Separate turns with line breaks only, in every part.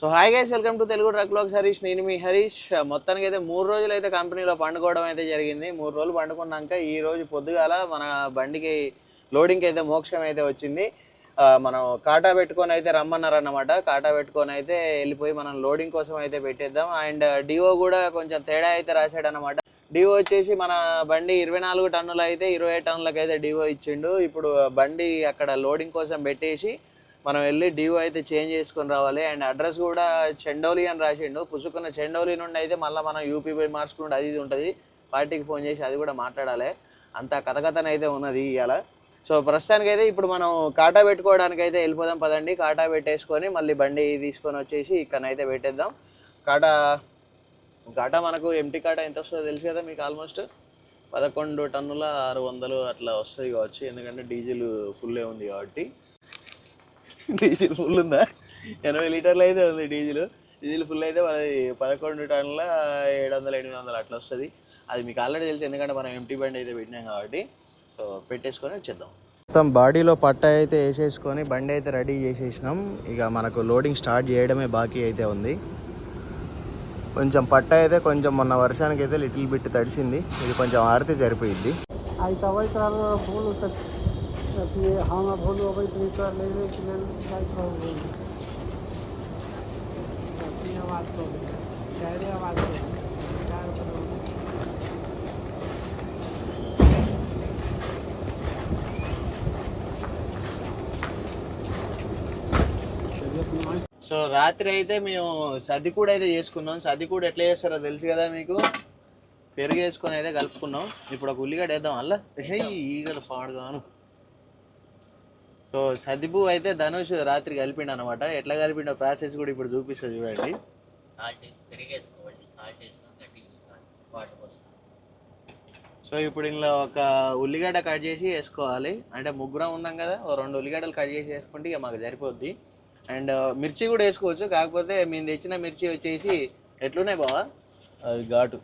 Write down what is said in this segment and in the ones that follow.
So hi guys welcome to Telugu truck blogs Harish నేను మీ హరీష్ మొత్తానికి అయితే మూడు రోజులు అయితే కంపెనీలో పండుకోవడం అయితే జరిగింది. మూడు రోజులు పండుకున్నాక ఈ రోజు పొద్దుగాల మన బండికి లోడింగ్కి అయితే మోక్షం అయితే వచ్చింది. మనం కాటా పెట్టుకొని అయితే రమ్మన్నారన్నమాట. కాటా పెట్టుకొని అయితే వెళ్ళిపోయి మనం లోడింగ్ కోసం అయితే పెట్టేద్దాం. అండ్ డిఓ కూడా కొంచెం తేడా అయితే రాశాడు అనమాట వచ్చేసి మన బండి ఇరవై నాలుగు టన్నులు అయితే ఇరవై టన్నులకైతే డివో ఇచ్చిండు. ఇప్పుడు బండి అక్కడ లోడింగ్ కోసం పెట్టేసి మనం వెళ్ళి డ్యూ అయితే చేంజ్ చేసుకొని రావాలి. అండ్ అడ్రస్ కూడా చెండోలి అని రాసిండు. పుసుకున్న చెండోలి నుండి అయితే మళ్ళీ మనం యూపీ పోయి మార్చుకుంటే అది ఇది ఉంటుంది. పార్టీకి ఫోన్ చేసి అది కూడా మాట్లాడాలి. అంత కథకథనైతే ఉన్నది ఇవాళ సో ప్రస్తుతానికి అయితే ఇప్పుడు మనం కాటా పెట్టుకోవడానికి అయితే వెళ్ళిపోదాం పదండి. కాటా పెట్టేసుకొని మళ్ళీ బండి తీసుకొని వచ్చేసి ఇక్కడనైతే పెట్టేద్దాం. కాటా కాటా మనకు ఎంటీ కాటా ఎంత వస్తుందో తెలుసు కదా మీకు ఆల్మోస్ట్ పదకొండు టన్నుల ఆరు వందలు అట్లా వస్తుంది కావచ్చు. ఎందుకంటే డీజిల్ ఫుల్లే ఉంది కాబట్టి. డీజిల్ ఫుల్ ఉందా? ఎనభై లీటర్లు అయితే ఉంది డీజిల్. డీజిల్ ఫుల్ అయితే మనది పదకొండు టన్నుల ఏడు వందల ఎనిమిది వందలు అట్లా వస్తుంది. అది మీకు ఆల్రెడీ తెలుసు ఎందుకంటే మనం ఎంటీ బండి అయితే పెట్టినాం కాబట్టి. సో పెట్టేసుకొని వచ్చేద్దాం. మొత్తం బాడీలో పట్ట అయితే వేసేసుకొని బండి అయితే రెడీ చేసేసినాం. ఇక మనకు లోడింగ్ స్టార్ట్ చేయడమే బాకీ అయితే ఉంది. కొంచెం పట్ట అయితే కొంచెం మొన్న వర్షానికి అయితే లిటిల్ బిట్ తడిసింది. ఇది కొంచెం ఆరితే సరిపోయిద్ది.
आई तबै तोरा भूल तऽ अथी हम भूल अबैत रही तोरा लेबे के लेल जाइत रहू अपनी आवाज तो चारे आवाज तो चार करो
సో రాత్రి అయితే మేము సది కూడా అయితే చేసుకున్నాం సది కూడా ఎట్లా చేస్తారో తెలుసు కదా మీకు పెరుగు వేసుకొని అయితే కలుపుకున్నాం ఇప్పుడు ఒక ఉల్లిగడ్డ వేద్దాం అల్ల హే ఈగలు పాడుగాను సో సదిపు అయితే ధనుష్ రాత్రి కలిపిండు అనమాట ఎట్లా కలిపిండో ప్రాసెస్ కూడా ఇప్పుడు చూపిస్తా చూడండి. సో ఇప్పుడు ఇందులో ఒక ఉల్లిగడ్డ కట్ చేసి వేసుకోవాలి. అంటే ముగ్గురం ఉన్నాం కదా ఓ రెండు ఉల్లిగడ్డలు కట్ చేసి వేసుకుంటే ఇక మాకు సరిపోద్ది. అండ్ మిర్చి కూడా వేసుకోవచ్చు కాకపోతే మేము తెచ్చిన మిర్చి వచ్చేసి ఎట్లున్నాయి బావా?
అది ఘాటు.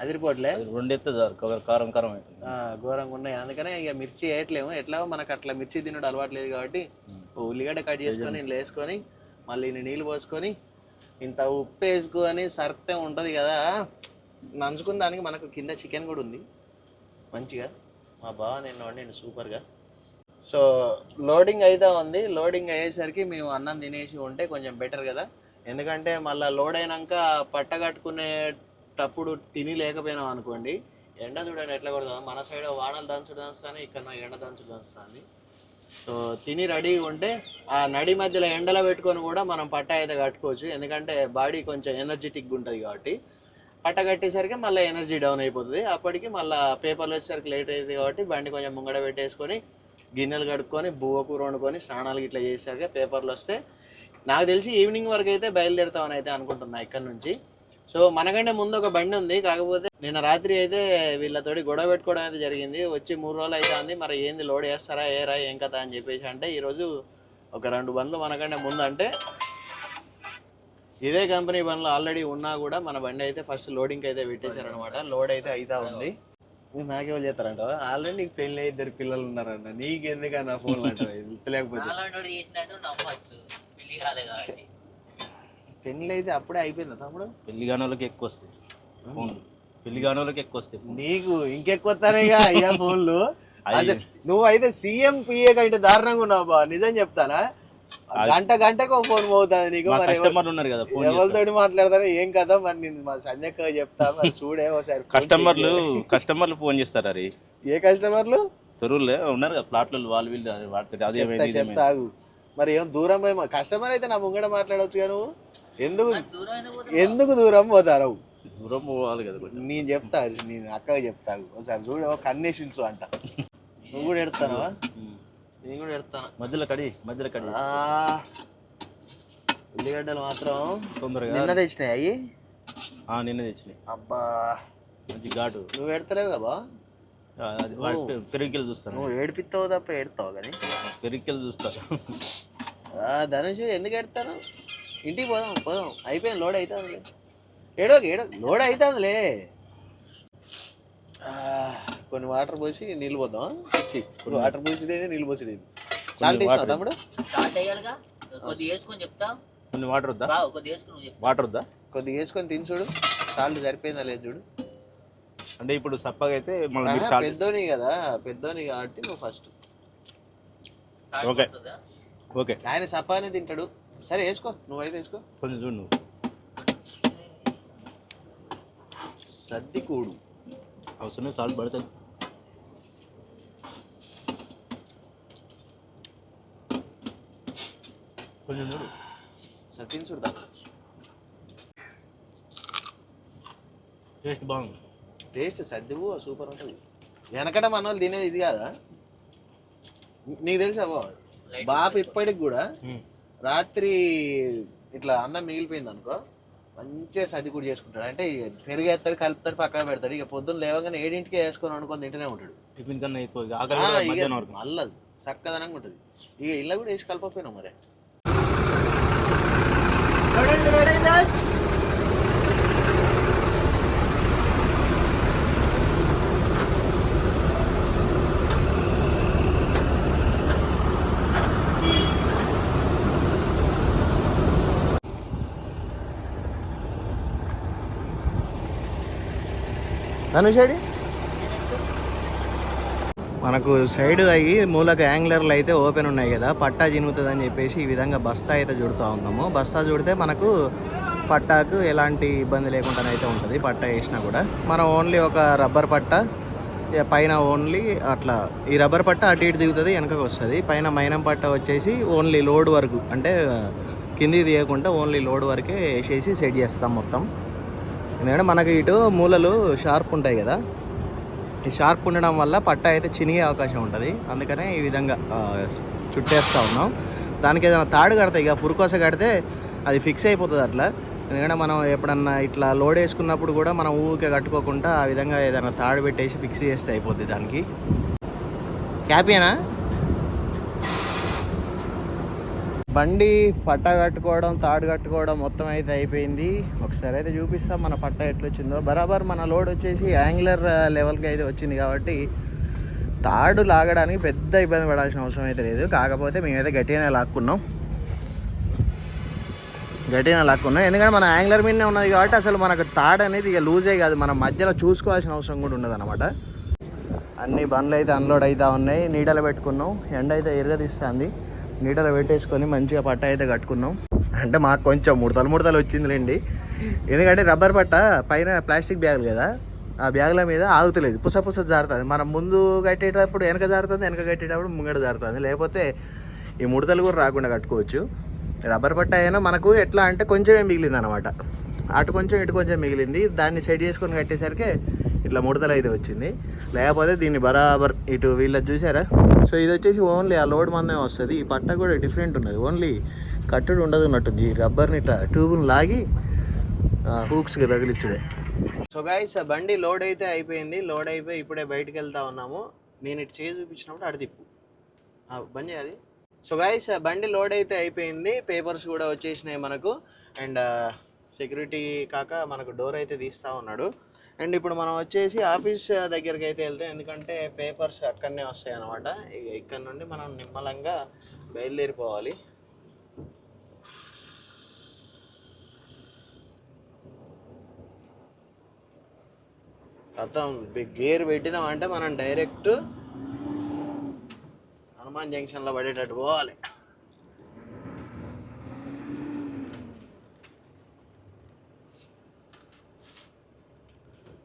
అదిరిపోవట్లే
అది రెండు ఎత్తే చాలు కారం కారం
ఘోరంగా ఉన్నాయి. అందుకనే ఇక మిర్చి వేయట్లేము. ఎట్లా మనకు అట్లా మిర్చి తినడం అలవాట్లేదు కాబట్టి ఓ ఉల్లిగడ్డ కట్ చేసుకొని ఇంట్లో వేసుకొని మళ్ళీ నీళ్ళు పోసుకొని ఇంత ఉప్పు వేసుకొని సర్తే ఉంటుంది కదా. నంచుకున్న దానికి మనకు కింద చికెన్ కూడా ఉంది. మంచిగా. మా బావ నిన్న వండిండు సూపర్గా. సో లోడింగ్ అయితే ఉంది. లోడింగ్ అయ్యేసరికి మేము అన్నం తినేసి ఉంటే కొంచెం బెటర్ కదా. ఎందుకంటే మళ్ళీ లోడ్ అయినాక పట్ట అప్పుడు తిని లేకపోయినాం అనుకోండి ఎండ చూడండి ఎట్లా కొడతాం? మన సైడ్ వానలు దంచుడు దంచుతాను ఇక్కడ ఎండ దంచుడు దంచుతుంది. సో తిని రెడీగా ఉంటే ఆ నడి మధ్యలో ఎండలో పెట్టుకొని కూడా మనం పట్ట అయితే కట్టుకోవచ్చు. ఎందుకంటే బాడీ కొంచెం ఎనర్జెటిక్గా ఉంటుంది కాబట్టి. పట్ట కట్టేసరికి మళ్ళీ ఎనర్జీ డౌన్ అయిపోతుంది. అప్పటికి మళ్ళీ పేపర్లు వచ్చేసరికి లేట్ అవుతుంది కాబట్టి బండి కొంచెం ముంగడ పెట్టేసుకొని గిన్నెలు కడుక్కొని బువ్వ కూర వండుకొని స్నానాలు ఇట్లా చేసేసరికి పేపర్లు వస్తే నాకు తెలిసి ఈవినింగ్ వరకు అయితే బయలుదేరుతామని అయితే అనుకుంటున్నా ఇక్కడ నుంచి. సో మనకంటే ముందు ఒక బండి ఉంది. కాకపోతే నిన్న రాత్రి అయితే వీళ్ళతోటి గొడవ పెట్టుకోవడం అయితే జరిగింది. వచ్చి మూడు రోజులు అయితే ఉంది మరి ఏంది లోడ్ చేస్తారా ఏరా ఏం కదా అని చెప్పేసి అంటే ఈరోజు ఒక రెండు బండ్లు మనకంటే ముందు అంటే ఇదే కంపెనీ బండ్లు ఆల్రెడీ ఉన్నా కూడా మన బండి అయితే ఫస్ట్ లోడింగ్ అయితే పెట్టేశారనమాట లోడ్ అయితే అయితా ఉంది. ఇది నాకేమో చేస్తారంట. ఆల్రెడీ నీకు పెళ్ళి ఇద్దరు పిల్లలు ఉన్నారంట నీకు ఎందుకన్నా ఫోన్ లేకపోతే పెళ్ళి అయితే అప్పుడే అయిపోయిందా తమ్ముడు?
పెళ్ళి కాని వాళ్ళకి ఎక్కువ వస్తాయి. ఫోన్ పెళ్ళి కాని వాళ్ళకి ఎక్కువ వస్తాయి
నీకు ఇంకెక్కువస్తానేగా అయ్యా ఫోన్లు. అసలు నువ్వు అయితే సీఎం పిఏ కంటే దారుణంగా ఉన్నావు బా. నిజం చెప్తానా? గంట గంటకు ఫోన్ పోతుంది నీకు.
మా
మరి ఎవరు-
కస్టమర్లు ఉన్నారు కదా ఫోన్.
ఎవరితోటి మాట్లాడతారో ఏం కదా మరి నేను మా సంజయ్ చెప్తా. మరి చూడే ఒకసారి phone
కస్టమర్లు. కస్టమర్లు ఫోన్ చేస్తారు అరే
ఏ కస్టమర్లు?
తొరువులే ఉన్నారు కదా ప్లాట్లు వాళ్ళు వీళ్ళు అది వాడుతారు అది
చెప్తా
ఏమైంది ఇది
చెప్తా ఆగు. మరి ఏం దూరం పోయి మా కస్టమర్ అయితే నా ముంగడ మాట్లాడవచ్చు నువ్వు? ఎందుకు ఎందుకు దూరం పోతారు?
దూరం పోవాలి కదా
నేను చెప్తా నేను అక్కగా చెప్తాను ఒకసారి చూడు ఒక కన్నేషన్స్ అంట. నువ్వు కూడా ఎడతానవా
ఉమ్.
నేను కూడా ఎడతాను
మధ్యలో కడి మధ్యలో కడి.
ఆ, ఉల్లిగడ్డలు మాత్రం
తొందరగా.
నిన్న తెచ్చినాయి అయ్యి?
ఆ, నిన్న తెచ్చినాయి.
అబ్బా.
మంచి ఘాటు.
నువ్వు ఎడతలేవు కదా
పెరుగుకెళ్ళి చూస్తాను.
నువ్వు ఏడిపిస్తావు తప్ప ఏడుతావు కానీ.
పెరుగుకెళ్ళి చూస్తా.
ఆ, ధనుష్ ఎందుకు ఎడతాను ఇంటికి పోదాం పోదాం. అయిపోయింది లోడ్ అవుతుందిలే ఏడోకి ఏడో లోడ్ అవుతుందిలే ఆ, కొన్ని వాటర్ పోసి నీళ్ళు పోద్దాం ఇప్పుడు వాటర్ పోసిడేది నీళ్ళు పోసిడేది. సాల్ట్ వేసినావు తమ్ముడు?
స్టార్ట్ అయ్యాలిగా కొద్దిగా వేసుకొని చెప్తా.
కొన్ని వాటర్ వద్దా?
వేసుకుని
వాటర్ వద్దా?
కొద్దిగా వేసుకొని తిని చూడు. సాల్ట్ సరిపోయిందా లేదు చూడు.
అంటే ఇప్పుడు సప్పగా అయితే మళ్ళీ మీరు
పెద్దోని కదా పెద్దోని కాబట్టి నువ్వు ఫస్ట్
ఓకే. ఓకే.
ఆయన సపానే తింటాడు. సరే వేసుకో. నువ్వైతే వేసుకో.
కొంచెం చూడు నువ్వు.
సర్ది కూడు.
అవసరం సాల్ట్ పడుతుంది కొంచెం చూడు.
సరే తిని చూడదా
టేస్ట్ బాగుంది.
టేస్ట్ సర్దివు సూపర్ ఉంటుంది. వెనకట మన వాళ్ళు తినేది ఇది కాదా? నీకు తెలుసా
Light
బాపు ఇప్పటికి కూడా. రాత్రి ఇట్లా అన్నం మిగిలిపోయింది అనుకో మంచిగా సర్ది కూడా చేసుకుంటాడు. అంటే ఇక పెరిగేస్తాడు కలుపుతాడు పక్కన పెడతాడు. ఇక పొద్దున్న లేవగానే ఏడింటికి వేసుకొని అనుకొని తింటూనే ఉంటాడు.
టిఫిన్ కన్నా ఎక్కువ వరకు.
మళ్ళా చక్కదనంగా ఉంటుంది. ఇక ఇళ్ళ కూడా వేసి కలపకపోయినావు మరి. ధనుషడి మనకు సైడ్ అయ్యి మూలకు యాంగ్లర్లు అయితే ఓపెన్ ఉన్నాయి కదా పట్టా చినుగుతుందని చెప్పేసి ఈ విధంగా బస్తా అయితే చుడుతూ ఉన్నాము. బస్తా చుడితే మనకు పట్టాకు ఎలాంటి ఇబ్బంది లేకుండా అయితే ఉంటుంది పట్టా వేసినా కూడా. మనం ఓన్లీ ఒక రబ్బర్ పట్ట పైన ఓన్లీ అట్లా ఈ రబ్బర్ పట్ట అటు ఇటు దిగుతుంది వెనకకు వస్తుంది. పైన మైనం పట్ట వచ్చేసి ఓన్లీ లోడ్ వరకు అంటే కింది తీయకుండా ఓన్లీ లోడ్ వరకే వేసేసి సెట్ చేస్తాం మొత్తం. ఎందుకంటే మనకి ఇటు మూలలు షార్ప్ ఉంటాయి కదా. ఈ షార్ప్ ఉండడం వల్ల పట్ట అయితే చినిగే అవకాశం ఉంటుంది. అందుకనే ఈ విధంగా చుట్టేస్తూ ఉన్నాం. దానికి ఏదైనా తాడు కడితే ఇక పురుకోస కడితే అది ఫిక్స్ అయిపోతుంది అట్లా. ఎందుకంటే మనం ఎప్పుడన్నా ఇట్లా లోడ్ వేసుకున్నప్పుడు కూడా మనం ఊరికే కట్టుకోకుండా ఆ విధంగా ఏదైనా తాడు పెట్టేసి ఫిక్స్ చేస్తే అయిపోద్ది దానికి. హ్యాపీనా బండి పట్ట కట్టుకోవడం తాడు కట్టుకోవడం మొత్తం అయితే అయిపోయింది. ఒకసారి అయితే చూపిస్తాం మన పట్ట ఎట్లా వచ్చిందో బరాబర్ మన లోడ్ వచ్చేసి యాంగులర్ లెవెల్కి అయితే వచ్చింది కాబట్టి తాడు లాగడానికి పెద్ద ఇబ్బంది పడాల్సిన అవసరం అయితే లేదు. కాకపోతే మేమైతే గట్టిగానే లాక్కున్నాం. గట్టిగానే లాక్కున్నాం. ఎందుకంటే మన యాంగులర్ మీదనే ఉన్నది కాబట్టి అసలు మనకు తాడు అనేది ఇక లూజే కాదు. మనం మధ్యలో చూసుకోవాల్సిన అవసరం కూడా ఉండదు అనమాట అన్ని బండ్లు అయితే అన్లోడ్ అవుతూ ఉన్నాయి. నీడలో పెట్టుకున్నాం. ఎండ అయితే ఎరగదీస్తుంది. నీడలో పెట్టేసుకొని మంచిగా పట్ట అయితే కట్టుకున్నాం. అంటే మాకు కొంచెం ముడతలు ముడతలు వచ్చిందిలేండి. ఎందుకంటే రబ్బర్ పట్ట పైన ప్లాస్టిక్ బ్యాగులు కదా ఆ బ్యాగుల మీద ఆగుతలేదు. పుస పుస జారుతుంది. మనం ముందు కట్టేటప్పుడు వెనక జారుతుంది వెనక కట్టేటప్పుడు ముంగట జారుతుంది. లేకపోతే ఈ ముడతలు కూడా రాకుండా కట్టుకోవచ్చు. రబ్బర్ పట్ట అయినా మనకు ఎట్లా అంటే కొంచెమే మిగిలింది అనమాట అటు కొంచెం ఇటు కొంచెం మిగిలింది. దాన్ని సెట్ చేసుకొని కట్టేసరికి ఇట్లా ముడతలు అయితే వచ్చింది. లేకపోతే దీన్ని బరాబర్ ఇటు వీళ్ళది చూసారా? సో ఇది వచ్చేసి ఓన్లీ ఆ లోడ్ మందమే వస్తుంది. ఈ పట్ట కూడా డిఫరెంట్ ఉన్నది. ఓన్లీ కట్టుడు ఉండదు ఉన్నట్టుంది ఈ రబ్బర్ని ఇట్లా ట్యూబ్ని లాగి హూక్స్కి తగిలిచ్చుడే. సో గాయస్ బండి లోడ్ అయితే అయిపోయింది. లోడ్ అయిపోయి ఇప్పుడే బయటికి వెళ్తా ఉన్నాము. నేను ఇటు చేయి చూపించినప్పుడు అటు తిప్పు. బంద్ చేయాలి సో గాయస్ బండి లోడ్ అయితే అయిపోయింది. పేపర్స్ కూడా వచ్చేసినాయి మనకు. అండ్ సెక్యూరిటీ కాక మనకు డోర్ అయితే తీస్తూ ఉన్నాడు. అండ్ ఇప్పుడు మనం వచ్చేసి ఆఫీస్ దగ్గరికి అయితే వెళ్తాం ఎందుకంటే పేపర్స్ అక్కడనే వస్తాయి అనమాట ఇక ఇక్కడ నుండి మనం నిమ్మలంగా బయలుదేరిపోవాలి. మొత్తం గేర్ పెట్టినాం అంటే మనం డైరెక్ట్ హనుమాన్ జంక్షన్లో పడేటట్టు పోవాలి.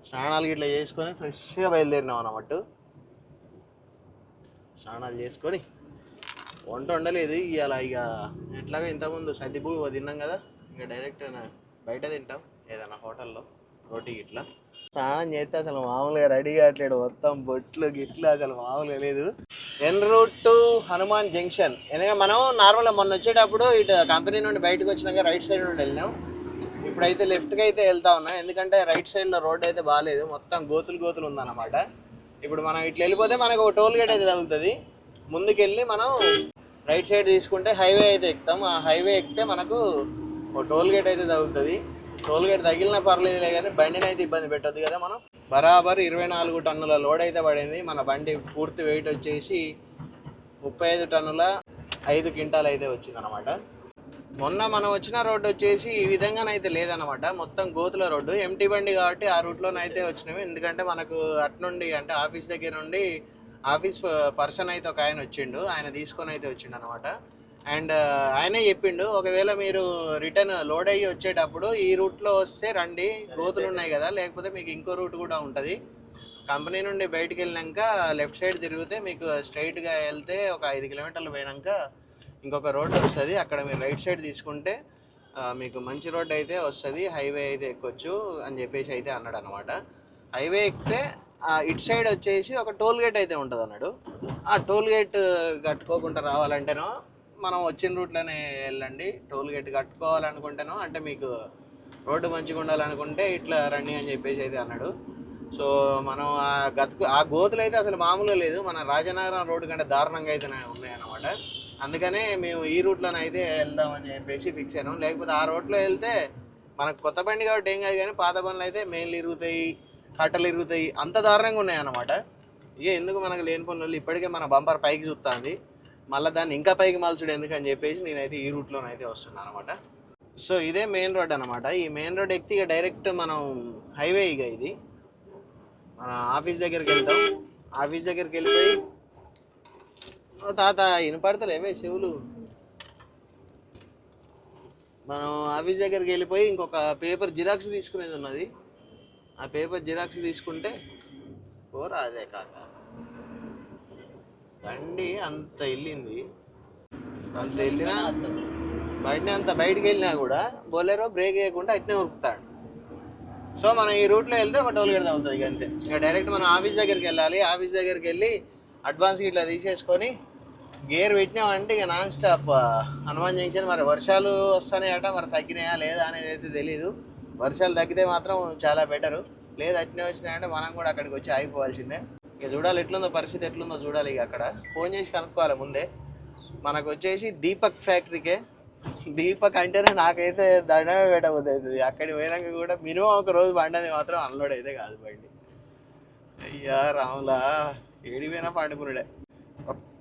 స్నానాలు ఇట్లా చేసుకొని ఫ్రెష్గా బయలుదేరినాం అన్నమాట. స్నానాలు చేసుకొని వంట వండలేదు. ఇవాళ ఇక ఎట్లాగా ఇంతకుముందు సర్దిపూ తిన్నాం కదా ఇక డైరెక్ట్ బయట తింటాం ఏదైనా హోటల్లో రోటీ ఇట్లా స్నానం చేస్తే అసలు మామూలుగా రెడీ కావట్లేడు మొత్తం బొట్లు గిట్లు అసలు మామూలుగా లేదు. En route to Hanuman junction. ఎందుకంటే మనం నార్మల్గా మొన్న వచ్చేటప్పుడు ఇటు కంపెనీ నుండి బయటకు వచ్చినాక రైట్ సైడ్ నుండి వెళ్ళినాం. ఇప్పుడైతే లెఫ్ట్కి అయితే వెళ్తా ఉన్నాం. ఎందుకంటే రైట్ సైడ్లో రోడ్ అయితే బాగాలేదు మొత్తం గోతులు గోతులు ఉందన్నమాట. ఇప్పుడు మనం ఇట్లా వెళ్ళిపోతే మనకు ఒక టోల్ గేట్ అయితే తగులుతుంది. ముందుకెళ్ళి మనం రైట్ సైడ్ తీసుకుంటే హైవే అయితే ఎక్కుతాం. ఆ హైవే ఎక్కితే మనకు ఒక టోల్ గేట్ అయితే తగులుతుంది. టోల్ గేట్ తగిలినా పర్లేదులే కానీ బండిని అయితే ఇబ్బంది పెట్టద్దు కదా మనం. బరాబర్ ఇరవై నాలుగు టన్నుల లోడ్ అయితే పడింది. మన బండి పూర్తి వెయిట్ వచ్చేసి ముప్పై ఐదు టన్నుల ఐదు క్వింటాల్ అయితే వచ్చింది అనమాట మొన్న మనం వచ్చిన రోడ్డు వచ్చేసి ఈ విధంగానైతే లేదనమాట మొత్తం గోతుల రోడ్డు. ఎంటీ బండి కాబట్టి ఆ రూట్లోనైతే వచ్చినాము ఎందుకంటే మనకు అట్నుండి అంటే ఆఫీస్ దగ్గర నుండి ఆఫీస్ పర్సన్ అయితే ఒక ఆయన వచ్చిండు. ఆయన తీసుకొని అయితే వచ్చిండు అనమాట అండ్ ఆయనే చెప్పిండు ఒకవేళ మీరు రిటర్న్ లోడ్ అయ్యి వచ్చేటప్పుడు ఈ రూట్లో వస్తే రండి. గోతులు ఉన్నాయి కదా. లేకపోతే మీకు ఇంకో రూట్ కూడా ఉంటుంది. కంపెనీ నుండి బయటకు వెళ్ళినాక లెఫ్ట్ సైడ్ తిరిగితే మీకు స్ట్రైట్గా వెళ్తే ఒక ఐదు కిలోమీటర్లు పోయినాక ఇంకొక రోడ్ వస్తుంది. అక్కడ మీరు రైట్ సైడ్ తీసుకుంటే మీకు మంచి రోడ్ అయితే వస్తుంది. హైవే అయితే ఎక్కొచ్చు అని చెప్పేసి అయితే అన్నాడు అనమాట హైవే ఎక్కితే ఇటు సైడ్ వచ్చేసి ఒక టోల్ గేట్ అయితే ఉంటుంది అన్నాడు ఆ టోల్ గేట్ కట్టుకోకుండా రావాలంటేనో మనం వచ్చిన రూట్లోనే వెళ్ళండి. టోల్ గేట్ కట్టుకోవాలనుకుంటేనో అంటే మీకు రోడ్డు మంచిగా ఉండాలనుకుంటే ఇట్లా రండి అని చెప్పేసి అయితే అన్నాడు. సో మనం ఆ గతుకు ఆ గోతులు అయితే అసలు మామూలుగా లేదు. మన రాజనగరం రోడ్డు కంటే దారుణంగా అయితే ఉన్నాయన్నమాట. అందుకనే మేము ఈ రూట్లోనే అయితే వెళ్దామని చెప్పేసి ఫిక్స్ అయినాం. లేకపోతే ఆ రోడ్లో వెళ్తే మనకు కొత్త బండి కాబట్టి ఏం కాదు కానీ పాత బండ్లు అయితే మెయిన్లు ఇరుగుతాయి కట్టలు ఇరుగుతాయి అంత దారుణంగా ఉన్నాయి అన్నమాట ఇక ఎందుకు మనకు లేని పనులు ఇప్పటికే మన బంపర్ పైకి చూస్తుంది. మళ్ళీ దాన్ని ఇంకా పైకి మలచుడు ఎందుకు అని చెప్పేసి నేనైతే ఈ రూట్లోనైతే వస్తున్నాను అనమాట సో ఇదే మెయిన్ రోడ్ అనమాట ఈ మెయిన్ రోడ్ ఎక్కితే ఇక డైరెక్ట్ మనం హైవే ఇక ఇది. మన ఆఫీస్ దగ్గరికి వెళ్తాం. ఆఫీస్ దగ్గరికి వెళ్ళిపోయి ఓ తాత వినపడతలేవే చెవులు. మనం ఆఫీస్ దగ్గరికి వెళ్ళిపోయి ఇంకొక పేపర్ జిరాక్స్ తీసుకునేది ఉన్నది. ఆ పేపర్ జిరాక్స్ తీసుకుంటే పోరా అదే కాక. బండి అంత వెళ్ళింది. అంత వెళ్ళినా బయటనే అంత బయటికి వెళ్ళినా కూడా బొలెరో బ్రేక్ వేయకుండా అట్నే ఉరుకుతాడు. సో మనం ఈ రూట్లో వెళ్తే ఒక టోల్ గేట్ అవుతుంది ఇక అంతే. ఇక డైరెక్ట్ మనం ఆఫీస్ దగ్గరికి వెళ్ళాలి. ఆఫీస్ దగ్గరికి వెళ్ళి అడ్వాన్స్ ఇట్లా తీసేసుకొని గేర్ పెట్టినామంటే ఇక నాన్ స్టాప్ హనుమాన్ జంక్షన్ మరి వర్షాలు వస్తున్నాయట మరి తగ్గినాయా లేదా అనేది అయితే తెలియదు వర్షాలు తగ్గితే మాత్రం చాలా బెటరు లేదు అట్నే వచ్చినాయంటే మనం కూడా అక్కడికి వచ్చి ఆగిపోవాల్సిందే. ఇక చూడాలి ఎట్లుందో పరిస్థితి ఎట్లుందో చూడాలి ఇక అక్కడ. ఫోన్ చేసి కనుక్కోవాలి ముందే. మనకు వచ్చేసి దీపక్ ఫ్యాక్టరీకే. దీపక్ అంటేనే నాకైతే దండమే పెట్టబోతుంది అక్కడికి పోయినాక కూడా మినిమం ఒక రోజు బండి మాత్రం అన్లోడ్ అయితే కాదు బండి. అయ్యా రాములా ఏడిపోయినా పండుకున్నాడే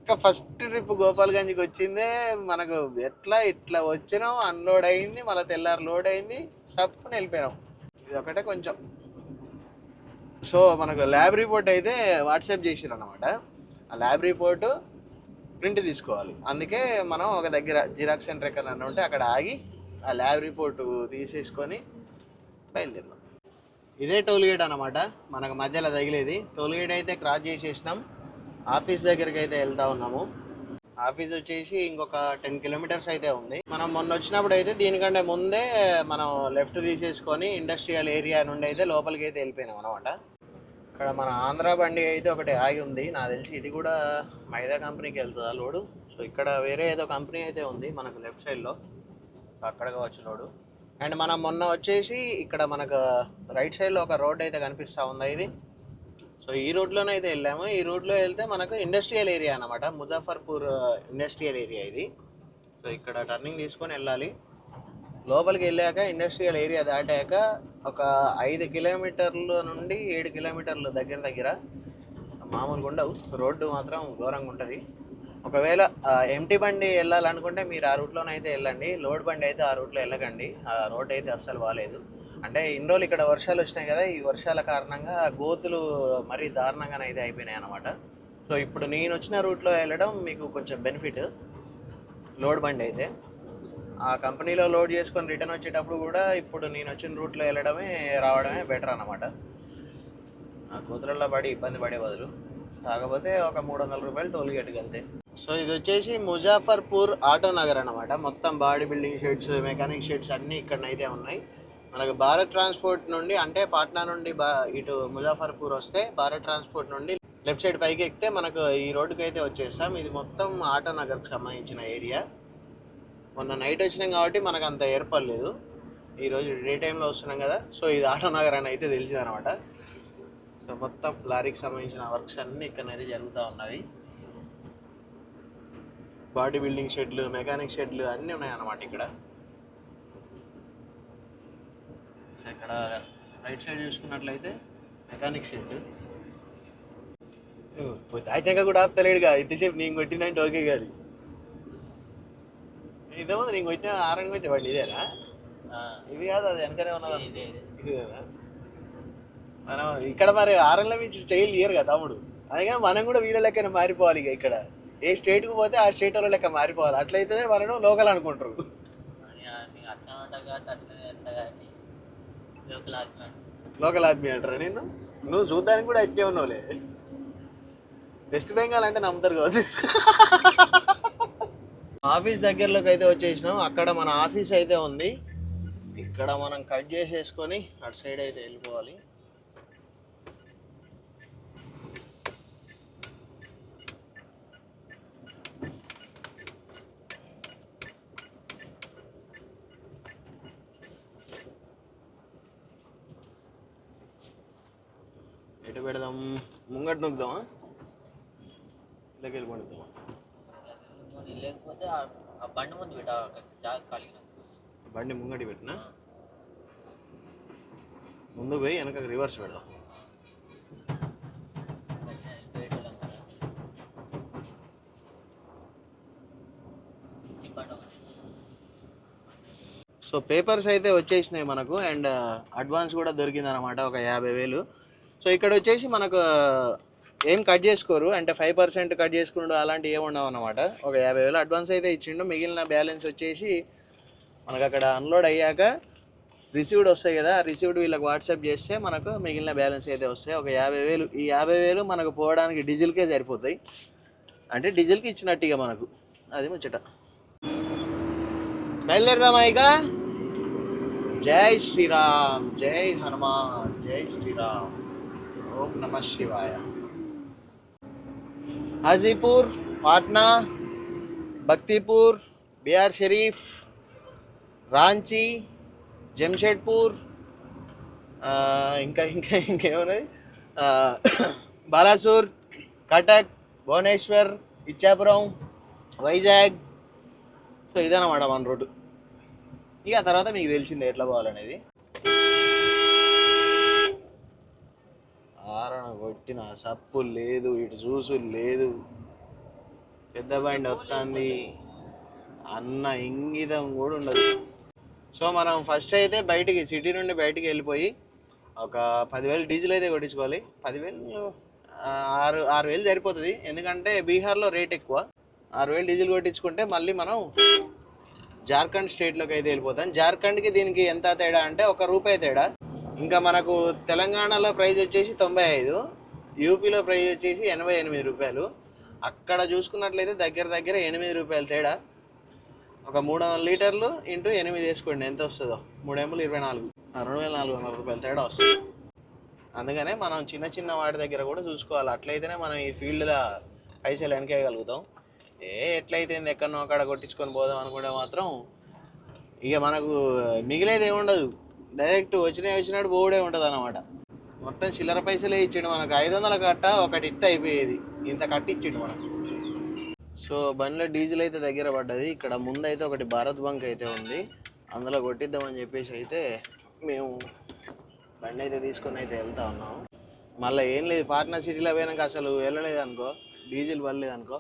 ఒక్క ఫస్ట్ ట్రిప్ గోపాల్గంజ్కి వచ్చిందే మనకు ఎట్లా ఇట్లా వచ్చినాం అన్లోడ్ అయింది మళ్ళీ తెల్లారి లోడ్ అయింది సప్పుని వెళ్ళిపోయినాం. ఇది ఒకటే కొంచెం. సో మనకు ల్యాబ్ రిపోర్ట్ అయితే వాట్సాప్ చేసిరు అనమాట ఆ ల్యాబ్ రిపోర్టు ప్రింట్ తీసుకోవాలి. అందుకే మనం ఒక దగ్గర జిరాక్స్ సెంటర్ ఎక్కడ ఉంటే అక్కడ ఆగి ఆ ల్యాబ్ రిపోర్టు తీసేసుకొని బయలుదేరినాం ఇదే టోల్గేట్ అనమాట మనకు మధ్యలో తగిలేది. టోల్గేట్ అయితే క్రాస్ చేసేసినాం. ఆఫీస్ దగ్గరికి అయితే వెళ్తా ఉన్నాము. ఆఫీస్ వచ్చేసి ఇంకొక టెన్ కిలోమీటర్స్ అయితే ఉంది. మనం మొన్న వచ్చినప్పుడు అయితే దీనికంటే ముందే మనం లెఫ్ట్ తీసేసుకొని ఇండస్ట్రియల్ ఏరియా నుండి అయితే లోపలికి అయితే వెళ్ళిపోయినాం అనమాట ఇక్కడ మన ఆంధ్ర బండి అయితే ఒకటి ఆగి ఉంది. నాకు తెలిసి ఇది కూడా మైదా కంపెనీకి వెళ్తుందా లోడు? సో ఇక్కడ వేరే ఏదో కంపెనీ అయితే ఉంది మనకు లెఫ్ట్ సైడ్లో అక్కడ కావచ్చు లోడు. అండ్ మనం మొన్న వచ్చేసి ఇక్కడ మనకు రైట్ సైడ్లో ఒక రోడ్ అయితే కనిపిస్తూ ఉందా ఇది? సో ఈ రోడ్లోనే అయితే వెళ్ళాము. ఈ రోడ్లో వెళ్తే మనకు ఇండస్ట్రియల్ ఏరియా అనమాట ముజాఫర్పూర్ uh, ఇండస్ట్రియల్ ఏరియా ఇది. సో ఇక్కడ టర్నింగ్ తీసుకొని వెళ్ళాలి. లోపలికి వెళ్ళాక ఇండస్ట్రియల్ ఏరియా దాటాక ఒక ఐదు కిలోమీటర్ల నుండి ఏడు కిలోమీటర్ల దగ్గర దగ్గర మామూలుగా ఉండవు. రోడ్డు మాత్రం ఘోరంగా ఉంటుంది. ఒకవేళ ఎంటీ బండి వెళ్ళాలనుకుంటే మీరు ఆ రూట్లోనే అయితే వెళ్ళండి. లోడ్ బండి అయితే ఆ రూట్లో వెళ్ళకండి. ఆ రోడ్ అయితే అస్సలు బాగాలేదు అంటే ఇన్ని రోజులు ఇక్కడ వర్షాలు వచ్చినాయి కదా ఈ వర్షాల కారణంగా గోతులు మరీ దారుణంగానే అయితే అయిపోయినాయి అనమాట సో ఇప్పుడు నేను వచ్చిన రూట్లో వెళ్ళడం మీకు కొంచెం బెనిఫిట్ లోడ్ బండి అయితే. ఆ కంపెనీలో లోడ్ చేసుకొని రిటర్న్ వచ్చేటప్పుడు కూడా ఇప్పుడు నేను వచ్చిన రూట్లో వెళ్ళడమే రావడమే బెటర్ అనమాట ఆ గోతులలో పడి ఇబ్బంది పడే బదులు. కాకపోతే ఒక మూడు వందల రూపాయలు టోల్ గేట్కి అంతే సో ఇది వచ్చేసి ముజాఫర్పూర్ ఆటో నగర్ అనమాట మొత్తం body building sheds mechanic sheds అన్నీ ఇక్కడనైతే ఉన్నాయి. మనకు భారత్ ట్రాన్స్పోర్ట్ నుండి అంటే పాట్నా నుండి బా ఇటు ముజాఫర్పూర్ వస్తే భారత్ ట్రాన్స్పోర్ట్ నుండి లెఫ్ట్ సైడ్ పైకి ఎక్కితే మనకు ఈ రోడ్డుకి అయితే వచ్చేస్తాం. ఇది మొత్తం ఆటో నగర్కి సంబంధించిన ఏరియా. మొన్న నైట్ వచ్చినాం కాబట్టి మనకు అంత ఏర్పడలేదు ఈరోజు డే టైంలో వస్తున్నాం కదా సో ఇది ఆటో నగర్ అని అయితే తెలిసింది అనమాట సో మొత్తం లారీకి సంబంధించిన వర్క్స్ అన్నీ ఇక్కడనైతే జరుగుతూ ఉన్నాయి బాడీ బిల్డింగ్ షెడ్లు మెకానిక్ షెడ్లు అన్నీ ఉన్నాయన్నమాట ఇక్కడ సో ఇక్కడ రైట్ సైడ్ చూసుకున్నట్లయితే మెకానిక్ షెడ్. దాచాక కూడా ఆపుతలేడుగా. ఇంతసేపు నేను కొట్టినంటే ఓకే గారి ఇదేమో నీకు వచ్చిన ఆరంగా బండి ఇదేనా? ఇది కాదు అది వెనకనే ఉన్నది? ఇదేనా? మనం ఇక్కడ మరి ఆరంలో మించి స్టైల్ ఇయ్యరు కదా తమ్ముడు. అందుకని మనం కూడా వీళ్ళ లెక్కన మారిపోవాలి ఇక ఇక్కడ. ఏ స్టేట్కి పోతే ఆ స్టేట్ వాళ్ళ లెక్క మారిపోవాలి. అట్లయితేనే మనం లోకల్ అనుకుంటారు.
లోకల్ ఆత్మ
ఆద్మీ అంటారా నేను నువ్వు చూడ్డానికి కూడా అట్టే ఉన్నావులే. వెస్ట్ బెంగాల్ అంటే నమ్ముతారు కావచ్చు. ఆఫీస్ దగ్గరలోకి అయితే వచ్చేసినాం. అక్కడ మన ఆఫీస్ అయితే ఉంది. ఇక్కడ మనం కట్ చేసేసుకొని అటు సైడ్ అయితే వెళ్ళిపోవాలి. పెడదాం. ముంగట్ నొక్కుదామా? ఇళ్ళకి వెళ్ళి పండుదామా
లేకపోతే ఆ- బండి ముందు పెట్టా జాగ కలిగిన
బండి ముంగటి పెట్టినా? ముందు పోయి వెనక రివర్స్ పెడదాం. సో పేపర్స్ అయితే వచ్చేసినాయి మనకు అండ్ అడ్వాన్స్ కూడా దొరికింది అనమాట ఒక యాభై వేలు. సో ఇక్కడ వచ్చేసి మనకు ఏం కట్ చేసుకోరు. అంటే ఫైవ్ పర్సెంట్ కట్ చేసుకుంటూ అలాంటివి ఏమి ఉండవు అనమాట ఒక యాభై వేలు అడ్వాన్స్ అయితే ఇచ్చిండు. మిగిలిన బ్యాలెన్స్ వచ్చేసి మనకు అక్కడ అన్లోడ్ అయ్యాక రిసీవ్డ్ వస్తాయి కదా రిసీవ్డ్ వీళ్ళకి వాట్సాప్ చేస్తే మనకు మిగిలిన బ్యాలెన్స్ అయితే వస్తాయి. ఒక యాభై వేలు ఈ యాభై వేలు మనకు పోవడానికి డీజిల్కే సరిపోతాయి. అంటే డీజిల్కి ఇచ్చినట్టు ఇక మనకు. అది ముచ్చట. బయలుదేరదామా ఇక? జై శ్రీరామ్ జై హనుమాన్ జై శ్రీరామ్. ఓం నమ శివాయ. హాజీపూర్ పాట్నా భక్తిపూర్ బిఆర్ షరీఫ్ రాంచీ జంషెడ్పూర్ ఇంకా ఇంకా ఇంకేమున్నది? బాలాసూర్ కటక్ భువనేశ్వర్ ఇచ్చాపురం వైజాగ్. సో ఇదన్నమాట మన రోడ్డు ఇక తర్వాత మీకు తెలిసిందే ఎట్లా పోవాలనేది. ఆరణ కొట్టిన సప్పు లేదు ఇటు చూసు లేదు. పెద్ద బండి వస్తుంది అన్న ఇంగితం కూడా ఉండదు. సో మనం ఫస్ట్ అయితే బయటికి సిటీ నుండి బయటికి వెళ్ళిపోయి ఒక పదివేలు డీజిల్ అయితే కొట్టించుకోవాలి. పదివేలు ఆరు ఆరు వేలు సరిపోతుంది. ఎందుకంటే బీహార్లో రేట్ ఎక్కువ. ఆరు వేలు డీజిల్ కొట్టించుకుంటే మళ్ళీ మనం జార్ఖండ్ స్టేట్లోకి అయితే వెళ్ళిపోతాం. జార్ఖండ్కి దీనికి ఎంత తేడా అంటే ఒక రూపాయి తేడా. ఇంకా మనకు తెలంగాణలో ప్రైస్ వచ్చేసి తొంభై ఐదు యూపీలో ప్రైస్ వచ్చేసి ఎనభై ఎనిమిది రూపాయలు. అక్కడ చూసుకున్నట్లయితే దగ్గర దగ్గర ఎనిమిది రూపాయలు తేడా. ఒక మూడు వందల లీటర్లు ఇంటూ ఎనిమిది వేసుకోండి ఎంత వస్తుందో. మూడు ఎంబులు ఇరవై నాలుగు. రెండు వేల నాలుగు వందల రూపాయలు తేడా వస్తుంది. అందుకనే మనం చిన్న చిన్న వాటి దగ్గర కూడా చూసుకోవాలి. అట్లయితేనే మనం ఈ ఫీల్డ్లో పైసలు వెనకేయగలుగుతాం. ఏ ఎట్లయితే ఎక్కడనో అక్కడ కొట్టించుకొని పోదాం అనుకుంటే మాత్రం ఇక మనకు మిగిలేది ఏముండదు. డైరెక్ట్ వచ్చిన వచ్చినట్టు పోవడే ఉంటుంది అనమాట మొత్తం చిల్లర పైసలే ఇచ్చిండు మనకు. ఐదు వందల కట్ట ఒకటి ఇత్త అయిపోయేది. ఇంత కట్టి ఇచ్చిండు మనకు. సో బండిలో డీజిల్ అయితే దగ్గర పడ్డది. ఇక్కడ ముందైతే ఒకటి భారత్ బంక్ అయితే ఉంది. అందులో కొట్టిద్దామని చెప్పేసి అయితే మేము బండి అయితే తీసుకొని అయితే వెళ్తా ఉన్నాం. మళ్ళీ ఏం లేదు. పాట్నా సిటీలో పోయినాక అసలు వెళ్ళలేదు అనుకో డీజిల్ పడలేదు అనుకో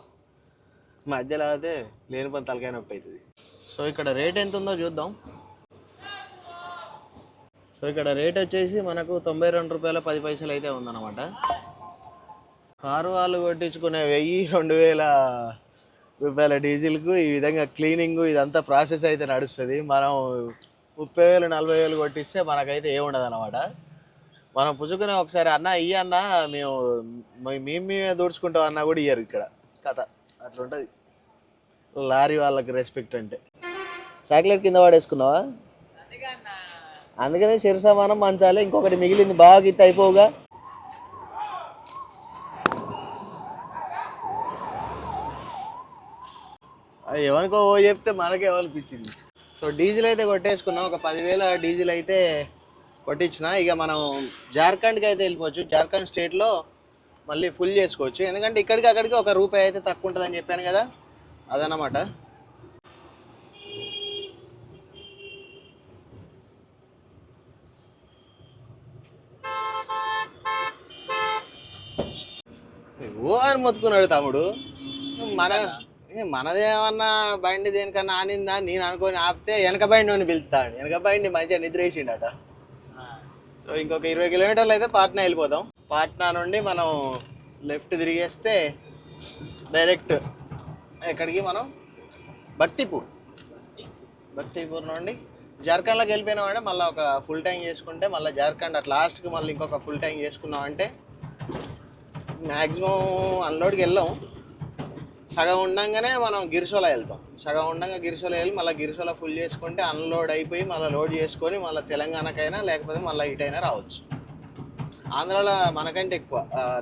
మధ్యలో అయితే లేని పని తలకాయ నొప్పి అవుతుంది. సో ఇక్కడ రేట్ ఎంత ఉందో చూద్దాం. సో ఇక్కడ రేట్ వచ్చేసి మనకు తొంభై రెండు రూపాయల పది పైసలు అయితే ఉందన్నమాట. కారు వాళ్ళు కొట్టించుకునే వెయ్యి రెండు వేల రూపాయల డీజిల్కు ఈ విధంగా క్లీనింగ్ ఇదంతా ప్రాసెస్ అయితే నడుస్తుంది. మనం ముప్పై వేలు నలభై వేలు కొట్టిస్తే మనకైతే ఏముండదు అనమాట మనం పుచ్చుకునే ఒకసారి అన్న ఇయ్య అన్న మేము మేము మేమే దూడ్చుకుంటాం అన్నా కూడా ఇయ్యరు ఇక్కడ. కథ. అట్లుంటుంది. లారీ వాళ్ళకి రెస్పెక్ట్ అంటే. చాక్లెట్ కింద పడేసుకున్నావా? అందుకనే శిరసమానం మంచాలి ఇంకొకటి మిగిలింది బాగా గిత్త అయిపోగా అది ఎవరికో ఓ చెప్తే మనకే అనిపించింది సో డీజిల్ అయితే కొట్టేసుకున్నాం. ఒక పదివేల డీజిల్ అయితే కొట్టించిన. ఇక మనం జార్ఖండ్కి అయితే వెళ్ళిపోవచ్చు. జార్ఖండ్ స్టేట్లో మళ్ళీ ఫుల్ చేసుకోవచ్చు. ఎందుకంటే ఇక్కడికి అక్కడికి ఒక రూపాయి అయితే తక్కువ ఉంటుందని చెప్పాను కదా. అదనమాట అని మొత్తుకున్నాడు తమ్ముడు. మన మనదేమన్నా బండి దేనికన్నా ఆనిందా? నేను అనుకొని ఆపితే వెనక బండి పిలుస్తాడు. వెనక బండి మంచిగా నిద్ర వేసిండట సో ఇంకొక ఇరవై కిలోమీటర్లు అయితే పాట్నా వెళ్ళిపోతాం పాట్నా నుండి మనం లెఫ్ట్ తిరిగేస్తే డైరెక్ట్ ఎక్కడికి మనం? భక్తిపూర్. భక్తిపూర్ నుండి జార్ఖండ్లోకి వెళ్ళిపోయినామంటే మళ్ళీ ఒక ఫుల్ ట్యాంక్ చేసుకుంటే మళ్ళీ జార్ఖండ్ అట్ లాస్ట్కి మళ్ళీ ఇంకొక ఫుల్ ట్యాంక్ చేసుకున్నామంటే మ్యాక్సిమం అన్లోడ్కి వెళ్ళాం. సగం ఉండంగానే మనం గిరిసోల వెళ్తాం. సగం ఉండంగా గిరిసోల వెళ్ళి మళ్ళీ గిరిసోల ఫుల్ చేసుకుంటే అన్లోడ్ అయిపోయి మళ్ళీ లోడ్ చేసుకొని మళ్ళీ తెలంగాణకైనా లేకపోతే మళ్ళీ ఇటైనా రావచ్చు. ఆంధ్రాలో మనకంటే ఎక్కువ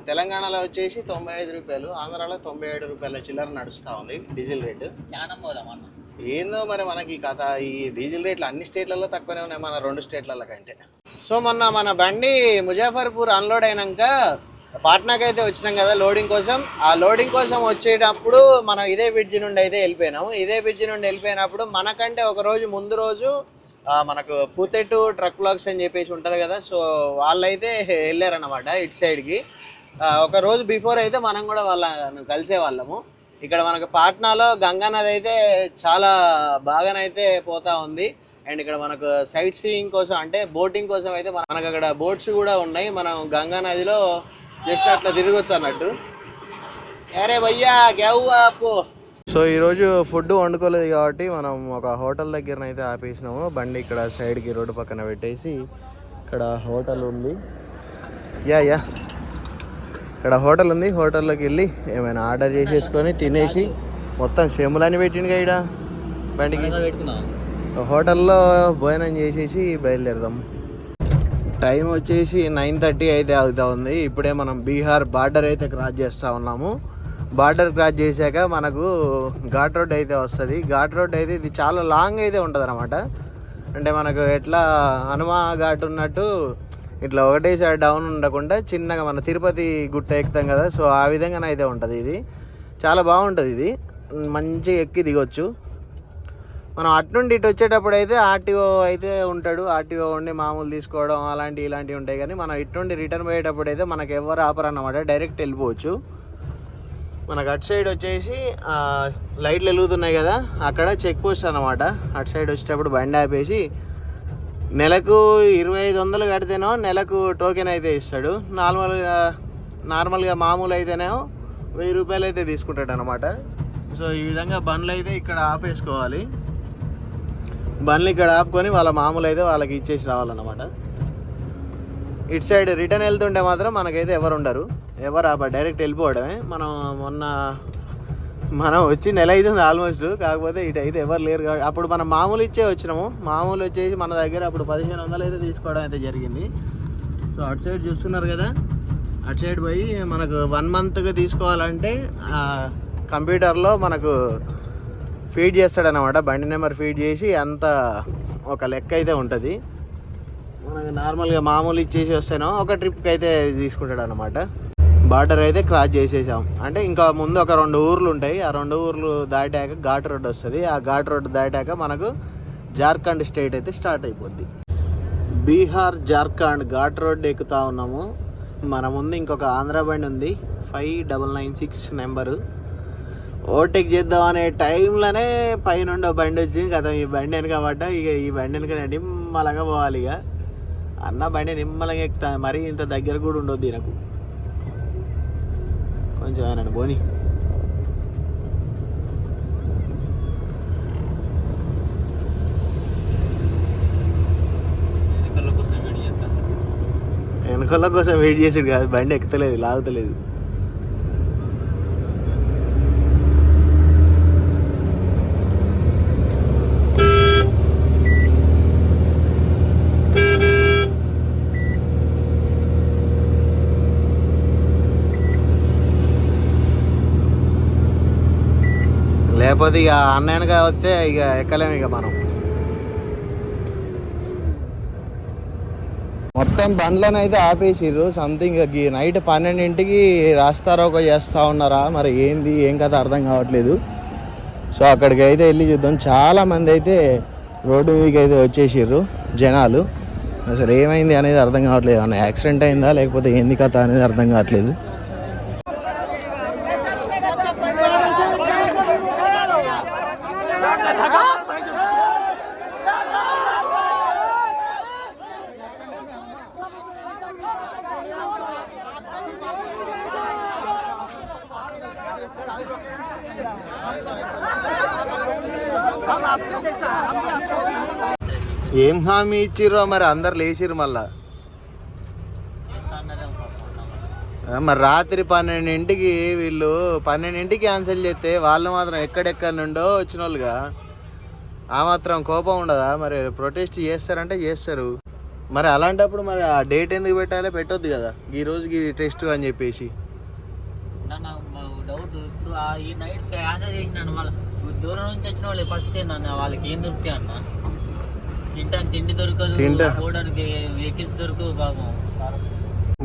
తెలంగాణలో వచ్చేసి తొంభై ఐదు రూపాయలు ఆంధ్రాలో తొంభై ఏడు రూపాయల చిల్లర నడుస్తూ ఉంది డీజిల్ రేటు. ఏందో మరి మనకి ఈ కథ ఈ డీజిల్ రేట్లు అన్ని స్టేట్లలో తక్కువనే ఉన్నాయి మన రెండు స్టేట్లలో కంటే. సో మొన్న మన బండి ముజాఫర్పూర్ అన్లోడ్ అయినాక పాట్నాకి అయితే వచ్చినాం కదా లోడింగ్ కోసం. ఆ లోడింగ్ కోసం వచ్చేటప్పుడు మనం ఇదే బ్రిడ్జి నుండి అయితే వెళ్ళిపోయినాము ఇదే బ్రిడ్జి నుండి వెళ్ళిపోయినప్పుడు మనకంటే ఒక రోజు ముందు రోజు మనకు పూతెట్టు ట్రక్ లాక్స్ అని చెప్పేసి ఉంటారు కదా సో వాళ్ళైతే వెళ్ళారనమాట ఇటు సైడ్కి. ఒక రోజు బిఫోర్ అయితే మనం కూడా వాళ్ళను కలిసే వాళ్ళము. ఇక్కడ మనకు పాట్నాలో గంగా నది అయితే చాలా బాగానైతే పోతా ఉంది. అండ్ ఇక్కడ మనకు సైట్ సీయింగ్ కోసం అంటే బోటింగ్ కోసం అయితే మనకు అక్కడ బోట్స్ కూడా ఉన్నాయి. మనం గంగా నదిలో జస్ట్ అట్లా తిరగొచ్చు అన్నట్టు. అరే భయ్యా గ్యావు ఆపు. సో ఈరోజు ఫుడ్ వండుకోలేదు కాబట్టి మనం ఒక హోటల్ దగ్గర అయితే ఆపేసినాము. బండి ఇక్కడ సైడ్కి రోడ్డు పక్కన పెట్టేసి ఇక్కడ హోటల్ ఉంది. Yeah yeah. ఇక్కడ హోటల్ ఉంది. హోటల్లోకి వెళ్ళి ఏమైనా ఆర్డర్ చేసేసుకొని తినేసి మొత్తం సెమ్ములని పెట్టిండుగా ఇక్కడ బండికి.
పెట్టుకున్నాం
సో హోటల్లో భోజనం చేసేసి బయలుదేరదాం. టైం వచ్చేసి నైన్ థర్టీ అయితే అవుతా ఉంది. ఇప్పుడే మనం బీహార్ బార్డర్ అయితే క్రాస్ చేస్తూ ఉన్నాము. బార్డర్ క్రాస్ చేశాక మనకు ఘాట్ రోడ్ అయితే వస్తుంది. ఘాట్ రోడ్ అయితే ఇది చాలా లాంగ్ అయితే ఉంటుంది అనమాట అంటే మనకు ఎట్లా హనుమా ఘాట్ ఉన్నట్టు ఇట్లా ఒకటేసారి డౌన్ ఉండకుండా చిన్నగా మన తిరుపతి గుట్ట ఎక్కుతాం కదా సో ఆ విధంగానైతే ఉంటుంది ఇది. చాలా బాగుంటుంది ఇది. మంచిగా ఎక్కి దిగొచ్చు. మనం అటు నుండి ఇటు వచ్చేటప్పుడు అయితే ఆర్టీఓ అయితే ఉంటాడు. ఆర్టీఓ ఉండి మామూలు తీసుకోవడం అలాంటి ఇలాంటివి ఉంటాయి కానీ మనం ఇటునుండి రిటర్న్ పోయేటప్పుడు అయితే మనకు ఎవరు ఆపరు అన్నమాట. డైరెక్ట్ వెళ్ళిపోవచ్చు. మనకు అటు సైడ్ వచ్చేసి లైట్లు వెలుగుతున్నాయి కదా అక్కడ చెక్ పోస్ట్ అనమాట అటు సైడ్ వచ్చేటప్పుడు బండి ఆపేసి నెలకు ఇరవై ఐదు వందలు కడితేనో నెలకు టోకెన్ అయితే ఇస్తాడు. నార్మల్గా నార్మల్గా మామూలు అయితేనేమో వెయ్యి రూపాయలు అయితే తీసుకుంటాడు అనమాట సో ఈ విధంగా బండ్లు అయితే ఇక్కడ ఆపేసుకోవాలి. బండ్లు ఇక్కడ ఆపుకొని వాళ్ళ మామూలు అయితే వాళ్ళకి ఇచ్చేసి రావాలన్నమాట. ఇటు సైడ్ రిటర్న్ వెళ్తుంటే మాత్రం మనకైతే ఎవరు ఉండరు. ఎవరు ఆప డైరెక్ట్ వెళ్ళిపోవడమే. మనం మొన్న మనం వచ్చి నెల అవుతుంది ఆల్మోస్ట్ కాకపోతే ఇటు అయితే ఎవరు లేరు కాబట్టి అప్పుడు మనం మామూలు ఇచ్చే వచ్చినాము. మామూలు వచ్చేసి మన దగ్గర అప్పుడు పదిహేను వందలు అయితే తీసుకోవడం అయితే జరిగింది. సో అటు సైడ్ చూస్తున్నారు కదా. అటు సైడ్ పోయి మనకు వన్ మంత్గా తీసుకోవాలంటే కంప్యూటర్లో మనకు ఫీడ్ చేస్తాడనమాట బండి నెంబర్ ఫీడ్ చేసి అంత ఒక లెక్క అయితే ఉంటుంది. మనకి నార్మల్గా మామూలు ఇచ్చేసి వస్తేనో ఒక ట్రిప్కి అయితే తీసుకుంటాడు అనమాట బార్డర్ అయితే క్రాస్ చేసేసాం. అంటే ఇంకా ముందు ఒక రెండు ఊర్లు ఉంటాయి. ఆ రెండు ఊర్లు దాటాక ఘాట్ రోడ్ వస్తుంది. ఆ ఘాట్ రోడ్ దాటాక మనకు జార్ఖండ్ స్టేట్ అయితే స్టార్ట్ అయిపోద్ది. బీహార్ జార్ఖండ్ ఘాట్ రోడ్ ఎక్కుతా ఉన్నాము. మన ముందు ఇంకొక ఆంధ్ర బండి ఉంది. Five double nine six number. Overtake చేద్దాం అనే టైంలోనే ఒక బండి వచ్చింది కదా ఈ బండి వెనక పడ్డ ఇక ఈ బండి వెనక నిమ్మలంగా పోవాలి ఇక. అన్న బండి నిమ్మలంగా ఎక్కుతా మరీ ఇంత దగ్గర కూడా ఉండొద్దు నాకు కొంచెం ఆయన పోని. వెనకాల కోసం వెయిట్ చేసాడు కాదు బండి ఎక్కుతలేదు లాగుతలేదు. అది ఇక అన్నయ్యనగా వస్తే ఇక ఎక్కలేము ఇక మనం. మొత్తం బండ్లను అయితే ఆపేసిర్రు. సంథింగ్ నైట్ పన్నెండింటికి రాస్తారోక చేస్తూ ఉన్నారా? మరి ఏంది? ఏం కథ అర్థం కావట్లేదు. సో అక్కడికి అయితే వెళ్ళి చూద్దాం. చాలా మంది అయితే రోడ్డు మీదకి అయితే వచ్చేసిర్రు జనాలు. అసలు ఏమైంది అనేది అర్థం కావట్లేదు. అన్న యాక్సిడెంట్ అయిందా? లేకపోతే ఏంది కథ అనేది అర్థం కావట్లేదు. ఏం హామీ ఇచ్చిర్రో మరి? అందరు లేచిర్రు మళ్ళా. మరి రాత్రి పన్నెండింటికి వీళ్ళు పన్నెండింటికి క్యాన్సిల్ చేస్తే వాళ్ళు మాత్రం ఎక్కడెక్కడ నుండో వచ్చిన వాళ్ళుగా ఆ మాత్రం కోపం ఉండదా? మరి ప్రొటెస్ట్ చేస్తారంటే చేస్తారు. మరి అలాంటప్పుడు మరి ఆ డేట్ ఎందుకు పెట్టాలి? పెట్టొద్దు కదా. ఈ రోజుకి టెస్ట్ అని చెప్పేసి.
డౌట్ ఇప్పుడు ఈ నైట్ క్యాన్సల్ చేసినాను వాళ్ళ దూరం నుంచి వచ్చిన వాళ్ళు ఫస్ట్ అన్న? వాళ్ళకి ఏం దొరుకుతాయి అన్న? తింటాను తిండి దొరకదు
తింటా.
పోవడానికి వెహికల్స్ దొరకవు పాపం.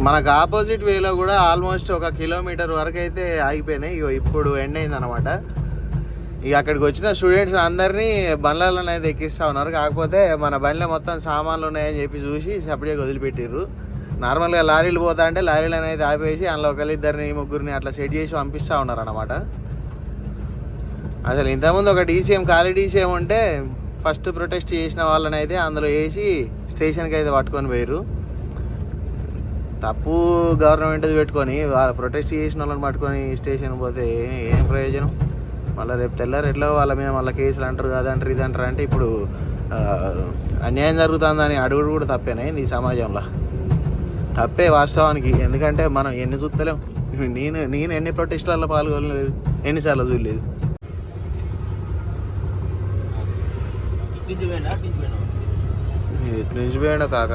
మనకు ఆపోజిట్ వేలో కూడా ఆల్మోస్ట్ ఒక కిలోమీటర్ వరకు అయితే ఆగిపోయినాయి. ఇగో ఇప్పుడు ఎండ్ అయింది అనమాట ఇక అక్కడికి వచ్చిన స్టూడెంట్స్ అందరినీ బండ్లలోనే ఎక్కిస్తూ ఉన్నారు. కాకపోతే మన బండ్లో మొత్తం సామాన్లు ఉన్నాయని చెప్పి చూసి సపరేట్గా వదిలిపెట్టిర్రు. నార్మల్గా లారీలు పోతా అంటే లారీలు అనేది ఆపేసి అందులో ఒకరిద్దరిని ముగ్గురిని అట్లా సెట్ చేసి పంపిస్తూ ఉన్నారు అనమాట అసలు ఇంతకుముందు ఒక డీసీఎం ఖాళీ డీసీఎం ఉంటే ఫస్ట్ ప్రొటెస్ట్ చేసిన వాళ్ళని అయితే అందులో వేసి స్టేషన్కి అయితే పట్టుకొని పోయారు తప్పు గవర్నమెంట్ పెట్టుకొని వాళ్ళు ప్రొటెస్ట్ చేసిన వాళ్ళని పట్టుకొని స్టేషన్ పోతే ఏం ప్రయోజనం? మళ్ళీ రేపు తెల్లారు ఎట్లా వాళ్ళ మీద మళ్ళీ కేసులు అంటారు కాదంటారు ఇది అంటారు అంటే ఇప్పుడు అన్యాయం జరుగుతుందని అడుగుడు కూడా తప్పేనా ఈ సమాజంలో? తప్పే వాస్తవానికి. ఎందుకంటే మనం ఎన్ని చూస్తలేం. నేను నేను ఎన్ని ప్రొటెస్ట్లలో పాల్గొనలేదు ఎన్నిసార్లు చూడలేదు.
ఇటు పోయినా అటు పోయినా
ఇటు నుంచి పోయాడు కాక.